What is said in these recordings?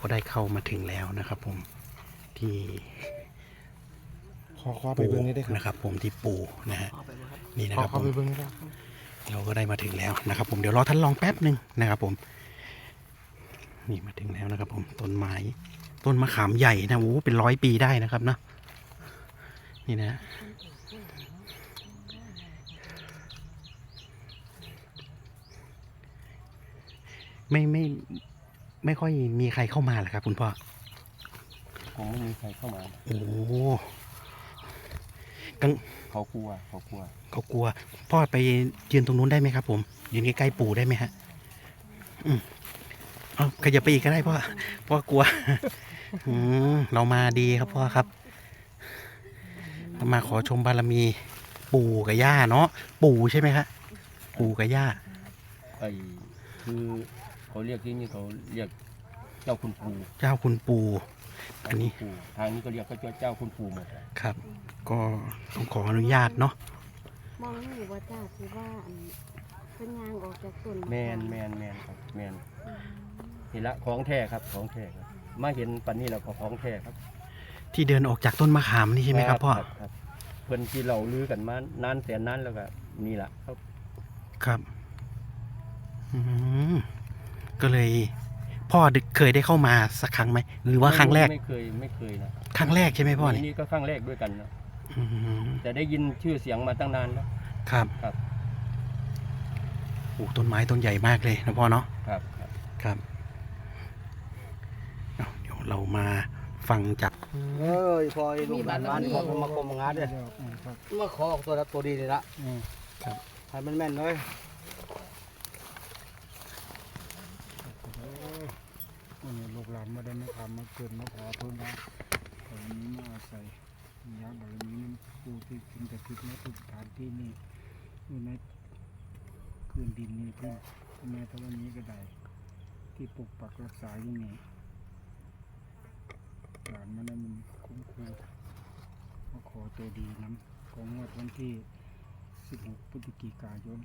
ก็ได้เข้ามาถึงแล้วนะครับ ผมที่ขอขอไปเบิ่งนี่ได้ครับนะครับ ผมที่ปูนะฮะนี่นะขอครับขอผมไปเบิ่งนี่ได้ครับเราก็ได้มาถึงแล้วนะครับ ผมเดี๋ยวรอท่านลองแป๊บหนึ่งนะครับ ผม นี่มาถึงแล้วนะครับ ผมต้นไม้ต้นมะขามใหญ่นะโอ้โหเป็นร้อยปีได้นะครับเนาะนี่นะไม่ไม่ ไม่ค่อยมีใครเข้ามาเหรอครับ คุณพ่อคงไม่มีใครเข้ามา โอ้กังเขากลัวเขากลัวเขากลัว พ่อไปยืนตรงนู้นได้ไหมครับผม ยืนใกล้ๆปู่ได้ไหมฮะ อืมเอาขยับไปอีกก็ได้พ่อ พ่อกลัว อืมเรามาดีครับพ่อครับเรามาขอชมบารมี ปู่กับย่าเนาะ ปู่ใช่ไหมครับปู่กับย่าไอ้คือ เขาเรียกที่นี่เขาเรียกเจ้าคุณปู่เจ้าคุณปู่อันนี้ เจ้าคุณปู่ทางนี้ก็เรียกก็เจ้าคุณปู่หมดครับ ก็ต้องขออนุญาตเนาะมองนี่ว่าจ้าคือว่าอันเป็นยางออกจากต้นแมนแมนแมนครับแมนอืมนี่ละของแท้ครับของแท้ครับมาเห็นปันนี้เราก็ของแท้ครับที่เดินออกจากต้นมะขามนี่ใช่ไหมครับพ่อครับเพิ่นที่เราลือกันมานานแสนนานแล้วก็นี่ละครับครับอืม ก็เลย พ่อเคยได้เข้ามาสักครั้งไหมหรือว่าครั้งแรกไม่เคยไม่เคยนะครั้งแรกใช่ไหมพ่อเนี่ยนี่ก็ครั้งแรกด้วยกันนะอืมแต่ได้ยินชื่อเสียงมาตั้งนานแล้ว ครับครับ โอ้ต้นไม้ต้นใหญ่มากเลยนะพ่อเนาะครับครับครับเอาเดี๋ยวเรามาฟังจากเอ้ยพอไอ้ลูกหลานบ้านพอผมมากรมงานเนี่ยมาขอตัวละตัวดีนี่ละครับให้มันแม่นเลย วันนี้ลูกหลานมาได้มาทำมาเกิดมาขอเพิ่มว่าขอนี้มาอาศัยยาบารมีนั้นผู้ที่กินแต่ทิพย์ณทุกสถานที่นี่อยู่ในคืนดินนี้เพื่อนแม้แต่วันนี้ก็ได้ที่ปกปักรักษาอยู่นี่หลานมาได้มันคุ้มครองมาขอตัวดีน้ำของงวดวันที่ 16พฤศจิกายน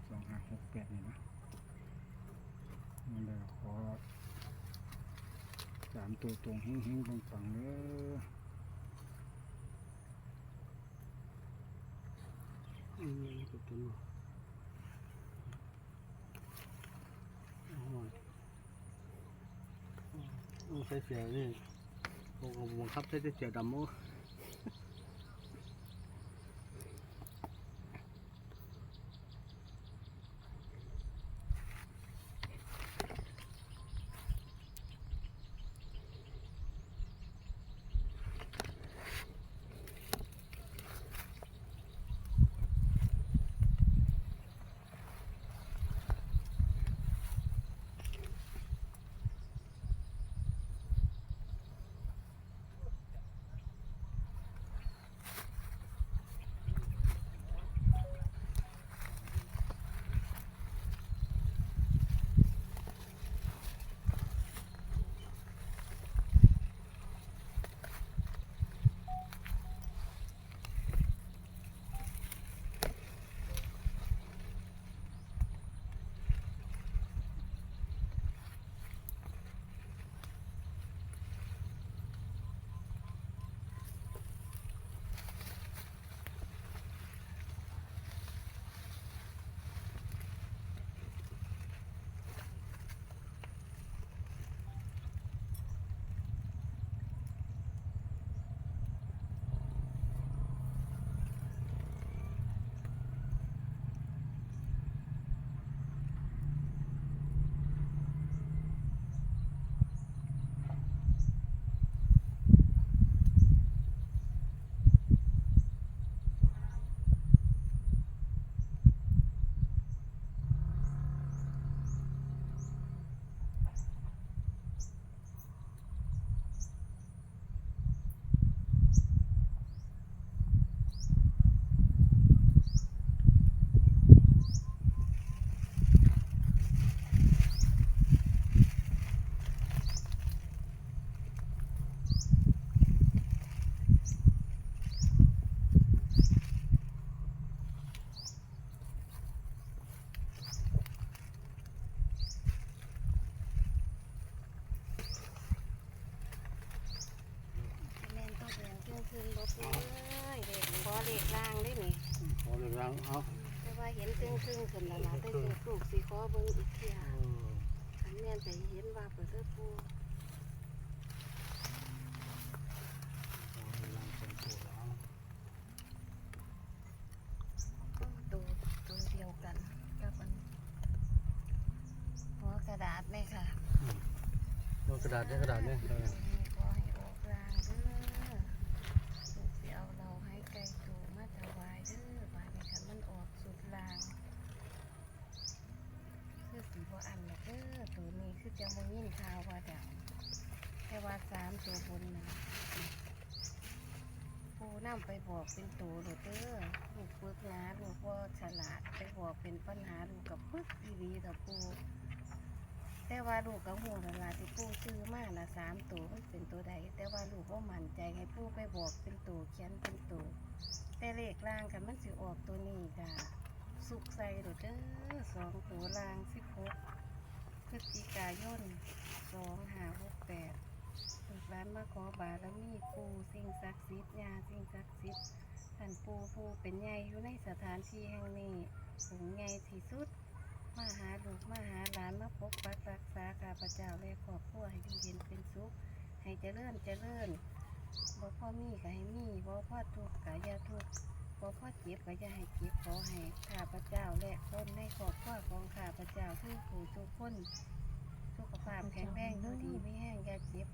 2568นี่นะมันเลยขอ สามตัวตรงเฮงๆปังๆเลยอืมตัวตรงใส่เสียนี่ผมบังคับใส่เสียดำมั้ เอาแต่ว่าเห็นตึงตึงๆขึ้นแล้วล่ะได้สิปลูกสิขอเบิ่งอีกเที่ยอันแม่นแต่เห็นว่าเปิดเด้อปูตัวตัวเดียวกันกับมันหัวกระดาษเลยค่ะเอากระดาษเนี่ยกระดาษเนี่ยเออ ขอให้ออกรางเด้อลูกสิเอาเราให้ไก่ตูมาถวายเด้อบาดนี้คันมันออกสุดรางคือสีบ่อันละเด้อตัวนี้คือจะบ่ยินข่าวว่าดังแค่ว่าสามตัวบนน่ะปู นำไปบอกเป็นตัวโดดเด้อลูกปึกนะลูกว่าฉลาดไปบอกเป็นปัญหาลูกกับปึกอีหลีต่อปูแต่ว่าลูกกับหูนั่นล่ะที่ปูซื้อมาละสามตัวมันเป็นตัวใด แต่ว่าลูกว่ามั่นใจให้ปูไปบอกเป็นตัวเขียนเป็นตัวแต่เลขล่างกันมันสิออกตัวนี้ค่ะสุกใส่เด้อเด้อสองตัวล่างสิบหกพฤศจิกายนสองห้าหกแปด ร้านมาขอบารมีปู่สิ่งศักดิ์สิทธิ์ยาสิ่งศักดิ์สิทธิ์ท่านปู่ผู้เป็นใหญ่อยู่ในสถานที่แห่งนี้สูงใหญ่ที่สุด มาหาลูกมาหาหลานมาปกปักรักษาข้าพเจ้าและครอบครัวให้อยู่เย็นเป็นสุข ให้เจริญเจริญบ่พ่อมีก็ให้มีบ่พ่อทุกข์ก็อย่าทุกข์บ่พ่อเจ็บก็อย่าให้เจ็บขอให้ข้าพเจ้าและคนในครอบครัวของข้าพเจ้าทุกผู้ทุกคนสุขภาพแข็งแรงดีไม่แห้ง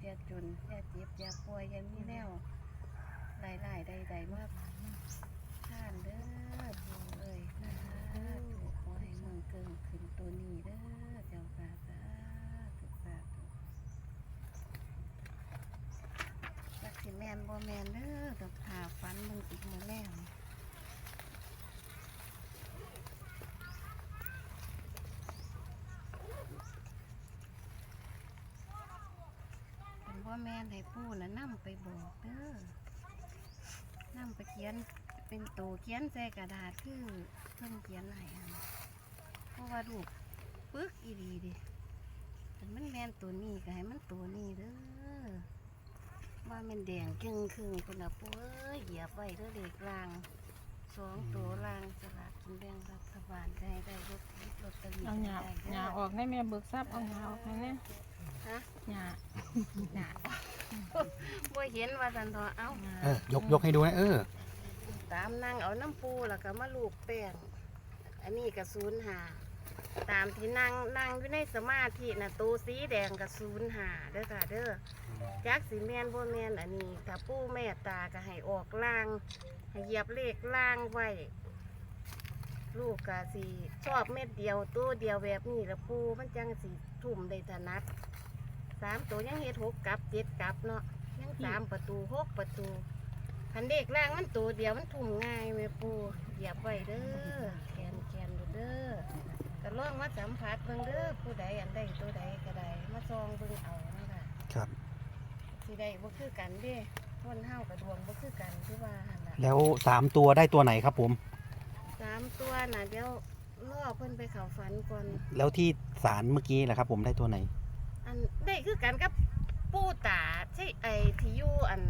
อย่าจนอย่าเจ็บอย่าป่วยอย่ามีแนวหลายๆใดๆมากท่านเด้อผู้เอ้ยนะถูกขอให้เมืองเกิงขึ้นตัวนี้เด้อเจ้าค่ะสาธุสาธุจักสิแมนบ่แมนเด้อดอกหาฟันมึงอีกมาแล้วเป็นบ่ แมนให้ปู่น่ะนำไปบอกเด้อนำไปเขียนเป็นตัวเขียนใส่กระดาษคือเพิ่นเขียนให้อันเพราะว่าลูกปึกอีดีดิแต่มันแมนตัวนี้ก็ให้มันตัวนี้เด้อว่ามันแดงครึ่งครึ่งคนละปูเอ้ยเหยียบไว้เด้อเด็กลางสองตัวลางสลากกินแบ่งรัฐบาลได้ได้รถรถตะลีเอาหยาได้หยาออกให้แม่เบิกทรัพย์เอาหยาออกให้แม่ ฮะหยาหนาบ่เห็นว่าสันทอเอ้าหยาเออยกยกให้ดูนะเออ ตามนั่งเอาน้ำปูแล้วก็มาลูกแป้ง อันนี้ก็ศูนย์หา ตามที่นั่งนั่งอยู่ในสมาธินะตัวสีแดงกับศูนย์หาเด้อค่ะเด้อจักสีแมนบ่แมนอันนี้ถ้าปูแม่ตาก็ให้ออกล่างให้เหยียบเลขล่างไว้ ลูกกะสีชอบเม็ดเดียวตัวเดียวแบบนี้ละปูมันจังสีทุ่มได้ถนัด สามตัวยังเฮ็ดหกกับเจ็ดกับเนาะยังสามประตูหกประตูคันเด็กล่างมันตัวเดียวมันทุ่มง่ายแม่ปูเหยียบไว้เด้อแขนแขนเด้อก็ลองมาสัมผัสเบิ่งเด้อผู้ใดอันใดตัวใดก็ได้มาซองเบิ่งเอานั่นล่ะครับสิได้บ่คือกันเด้คนเฮากับดวงบ่คือกันคือว่าหั่นล่ะแล้วสามตัวได้ตัวไหนครับผม สามตัวน่ะเดี๋ยวล่อเพิ่นไปเข้าฝันก่อนแล้วที่สารเมื่อกี้แหละครับผมได้ตัวไหนอันได้ คือกันกับปู่ตาใช่ไอ้ที่อยู่อัน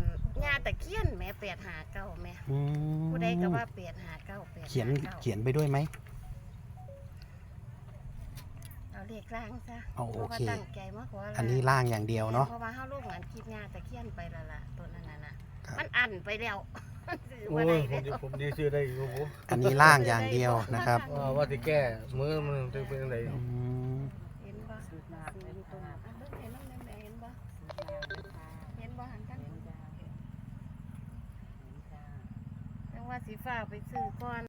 ญาตะเคียนแหม่แปดหาเก้าแหม่อืมผู้ใดก็ว่าแปดหาเก้าแปดเขียนเก้าเขียนไปด้วยไหม เอาเลขล่างซะเอาเพโอราะว่าเคตั้งใจมาขอลาอันนี้ล่างอย่างเดียวเนาะ เพราะว่าเฮาลูกหลานคิดญาตะเคียนไปและล่ะตัวนั้นน่ะนะครับ มันอันไปแล้วซื้อโอ้บ่ยได้ผมแล้วผมดีซื้อได้อยู่ผมอันนี้ล่างอย่างเดียวนะครับว่าว่าสิแก้มือมันจะเป็นยังไงอืม เห็นบ่ซื้ออยู่ตรงนั้นอันเบิ่งเห็นน้ำแม่เห็นบ่เห็นบ่หันกันจังว่า สิฟ้าไปซื้อก่อน